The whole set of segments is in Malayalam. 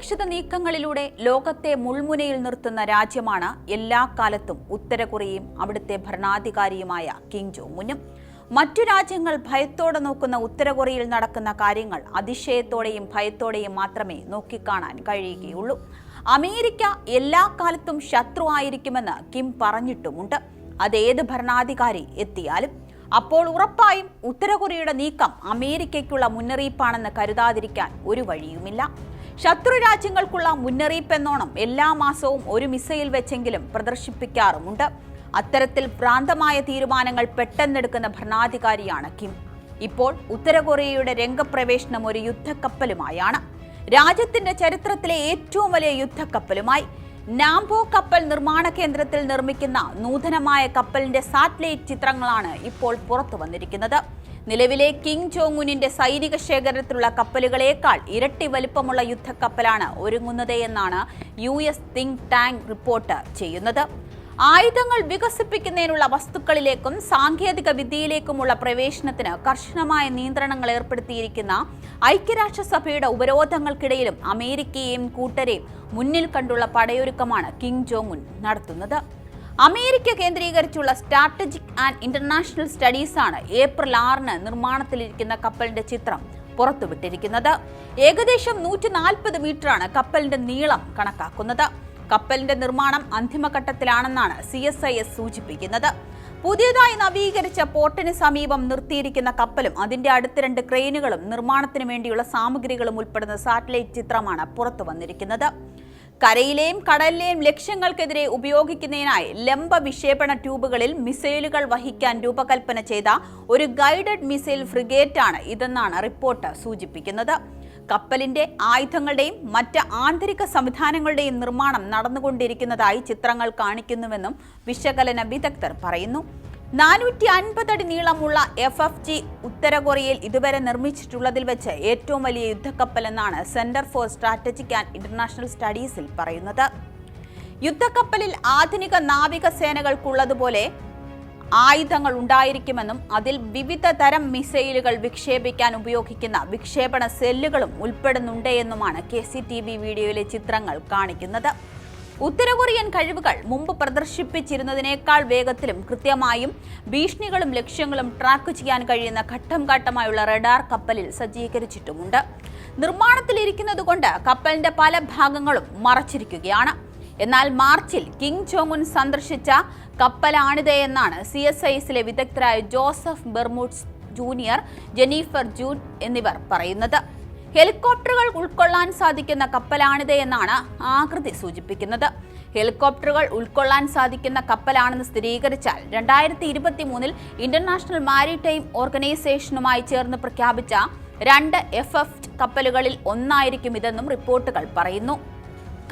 അപ്രതീക്ഷിത നീക്കങ്ങളിലൂടെ ലോകത്തെ മുൾമുനയിൽ നിർത്തുന്ന രാജ്യമാണ് എല്ലാ കാലത്തും ഉത്തരകൊറിയയും അവിടുത്തെ ഭരണാധികാരിയുമായ കിം ജോ ഉന്നും. മറ്റു രാജ്യങ്ങൾ ഭയത്തോടെ നോക്കുന്ന ഉത്തരകൊറിയയിൽ നടക്കുന്ന കാര്യങ്ങൾ അതിശയത്തോടെയും ഭയത്തോടെയും മാത്രമേ നോക്കിക്കാണാൻ കഴിയുകയുള്ളൂ. അമേരിക്ക എല്ലാ കാലത്തും ശത്രു ആയിരിക്കുമെന്ന് കിം പറഞ്ഞിട്ടുമുണ്ട്. അതേത് ഭരണാധികാരി എത്തിയാലും. അപ്പോൾ ഉറപ്പായും ഉത്തരകൊറിയയുടെ നീക്കം അമേരിക്കയ്ക്കുള്ള മുന്നറിയിപ്പാണെന്ന് കരുതാതിരിക്കാൻ ഒരു വഴിയുമില്ല. ശത്രു രാജ്യങ്ങൾക്കുള്ള മുന്നറിയിപ്പെന്നോണം എല്ലാ മാസവും ഒരു മിസൈൽ വെച്ചെങ്കിലും പ്രദർശിപ്പിക്കാറുമുണ്ട്. അത്തരത്തിൽ ഭ്രാന്തമായ തീരുമാനങ്ങൾ പെട്ടെന്നെടുക്കുന്ന ഭരണാധികാരിയാണ് കിം. ഇപ്പോൾ ഉത്തര കൊറിയയുടെ രംഗപ്രവേശനം ഒരു യുദ്ധക്കപ്പലുമായാണ്. രാജ്യത്തിന്റെ ചരിത്രത്തിലെ ഏറ്റവും വലിയ യുദ്ധക്കപ്പലുമായി നാംബോ കപ്പൽ നിർമ്മാണ കേന്ദ്രത്തിൽ നിർമ്മിക്കുന്ന നൂതനമായ കപ്പലിന്റെ സാറ്റലൈറ്റ് ചിത്രങ്ങളാണ് ഇപ്പോൾ പുറത്തു വന്നിരിക്കുന്നത് നിലവിലെ കിങ് ജോങ്ങുനിന്റെ സൈനിക ശേഖരത്തിലുള്ള കപ്പലുകളേക്കാൾ ഇരട്ടി വലിപ്പമുള്ള യുദ്ധക്കപ്പലാണ് ഒരുങ്ങുന്നത് എന്നാണ് U S think tank report ചെയ്യുന്നത്. ആയുധങ്ങൾ വികസിപ്പിക്കുന്നതിനുള്ള വസ്തുക്കളിലേക്കും സാങ്കേതിക വിദ്യയിലേക്കുമുള്ള പ്രവേശനത്തിന് കർശനമായ നിയന്ത്രണങ്ങൾ ഏർപ്പെടുത്തിയിരിക്കുന്ന ഐക്യരാഷ്ട്രസഭയുടെ ഉപരോധങ്ങൾക്കിടയിലും അമേരിക്കയെയും കൂട്ടരെയും മുന്നിൽ കണ്ടുള്ള പടയൊരുക്കമാണ് കിങ് ജോങ് ഉൻ നടത്തുന്നത്. അമേരിക്ക കേന്ദ്രീകരിച്ചുള്ള സ്ട്രാറ്റജിക് ആൻഡ് ഇന്റർനാഷണൽ സ്റ്റഡീസ് ആണ് ഏപ്രിൽ ആറിന് നിർമ്മാണത്തിലിരിക്കുന്ന കപ്പലിന്റെ ചിത്രം പുറത്തുവിട്ടിരിക്കുന്നത്. ഏകദേശം നൂറ്റി നാൽപ്പത് മീറ്ററാണ് കപ്പലിന്റെ നീളം കണക്കാക്കുന്നത്. കപ്പലിന്റെ നിർമ്മാണം അന്തിമഘട്ടത്തിലാണെന്നാണ് സി എസ് ഐ എസ് സൂചിപ്പിക്കുന്നത്. പുതിയതായി നവീകരിച്ച പോർട്ടിന് സമീപം നിർത്തിയിരിക്കുന്ന കപ്പലും അതിന്റെ അടുത്ത രണ്ട് ക്രെയിനുകളും നിർമ്മാണത്തിന് വേണ്ടിയുള്ള സാമഗ്രികളും ഉൾപ്പെടുന്ന സാറ്റലൈറ്റ് ചിത്രമാണ് പുറത്തു വന്നിരിക്കുന്നത് കരയിലെയും കടലിലെയും ലക്ഷ്യങ്ങൾക്കെതിരെ ഉപയോഗിക്കുന്നതിനായി ലംബ വിക്ഷേപണ ട്യൂബുകളിൽ മിസൈലുകൾ വഹിക്കാൻ രൂപകൽപ്പന ചെയ്ത ഒരു ഗൈഡഡ് മിസൈൽ ഫ്രിഗേറ്റാണ് ഇതെന്നാണ് റിപ്പോർട്ട് സൂചിപ്പിക്കുന്നത്. കപ്പലിന്റെ ആയുധങ്ങളുടെയും മറ്റ് ആന്തരിക സംവിധാനങ്ങളുടെയും നിർമ്മാണം നടന്നുകൊണ്ടിരിക്കുന്നതായി ചിത്രങ്ങൾ കാണിക്കുന്നുവെന്നും വിശകലന വിദഗ്ധർ പറയുന്നു. നാനൂറ്റി അൻപതടി നീളമുള്ള എഫ് എഫ് ജി ഉത്തര കൊറിയയിൽ ഇതുവരെ നിർമ്മിച്ചിട്ടുള്ളതിൽ വെച്ച് ഏറ്റവും വലിയ യുദ്ധക്കപ്പൽ എന്നാണ് centre for strategic and international സ്റ്റഡീസിൽ പറയുന്നത്. യുദ്ധക്കപ്പലിൽ ആധുനിക നാവിക സേനകൾക്കുള്ളതുപോലെ ആയുധങ്ങൾ ഉണ്ടായിരിക്കുമെന്നും അതിൽ വിവിധ തരം മിസൈലുകൾ വിക്ഷേപിക്കാൻ ഉപയോഗിക്കുന്ന വിക്ഷേപണ സെല്ലുകളും ഉൾപ്പെടുന്നുണ്ട് എന്നുമാണ് കെ സി ടി വി വീഡിയോയിലെ ചിത്രങ്ങൾ കാണിക്കുന്നത്. ഉത്തര കൊറിയൻ കഴിവുകൾ മുമ്പ് പ്രദർശിപ്പിച്ചിരുന്നതിനേക്കാൾ വേഗത്തിലും കൃത്യമായും ഭീഷണികളും ലക്ഷ്യങ്ങളും ട്രാക്ക് ചെയ്യാൻ കഴിയുന്ന ഘട്ടം ഘട്ടമായുള്ള റഡാർ കപ്പലിൽ സജ്ജീകരിച്ചിട്ടുമുണ്ട്. നിർമ്മാണത്തിലിരിക്കുന്നത് കൊണ്ട് കപ്പലിന്റെ പല ഭാഗങ്ങളും മറച്ചിരിക്കുകയാണ്. എന്നാൽ മാർച്ചിൽ കിങ് ചോങ്ങുൻ സന്ദർശിച്ച കപ്പലാണിത് എന്നാണ് സി എസ് ഐസിലെ വിദഗ്ധരായ Joseph Bermudez junior Jennifer June എന്നിവർ പറയുന്നത്. ഹെലികോപ്റ്ററുകൾ ഉൾക്കൊള്ളാൻ സാധിക്കുന്ന കപ്പലാണിത് എന്നാണ് ആകൃതി സൂചിപ്പിക്കുന്നത്. ഹെലികോപ്റ്ററുകൾ ഉൾക്കൊള്ളാൻ സാധിക്കുന്ന കപ്പലാണെന്ന് സ്ഥിരീകരിച്ചാൽ രണ്ടായിരത്തി ഇരുപത്തി മൂന്നിൽ ഇന്റർനാഷണൽ മാരിടൈം ഓർഗനൈസേഷനുമായി ചേർന്ന് പ്രഖ്യാപിച്ച രണ്ട് എഫ് എഫ് കപ്പലുകളിൽ ഒന്നായിരിക്കും ഇതെന്നും റിപ്പോർട്ടുകൾ പറയുന്നു.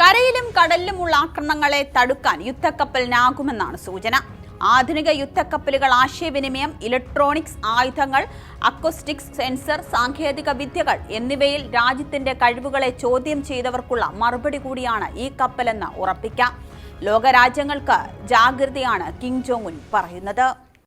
കരയിലും കടലിലുമുള്ള ആക്രമണങ്ങളെ തടുക്കാൻ യുദ്ധക്കപ്പലിനാകുമെന്നാണ് സൂചന. ആധുനിക യുദ്ധക്കപ്പലുകൾ ആശയവിനിമയം ഇലക്ട്രോണിക്സ് ആയുധങ്ങൾ അക്കോസ്റ്റിക്സ് സെൻസർ സാങ്കേതിക വിദ്യകൾ എന്നിവയിൽ രാജ്യത്തിന്റെ കഴിവുകളെ ചോദ്യം ചെയ്തവർക്കുള്ള മറുപടി കൂടിയാണ് ഈ കപ്പലെന്ന് ഉറപ്പിക്കാം. ലോകരാജ്യങ്ങൾക്ക് ജാഗ്രതയാണ് കിങ് ജോങ് ഉൻ പറയുന്നത്.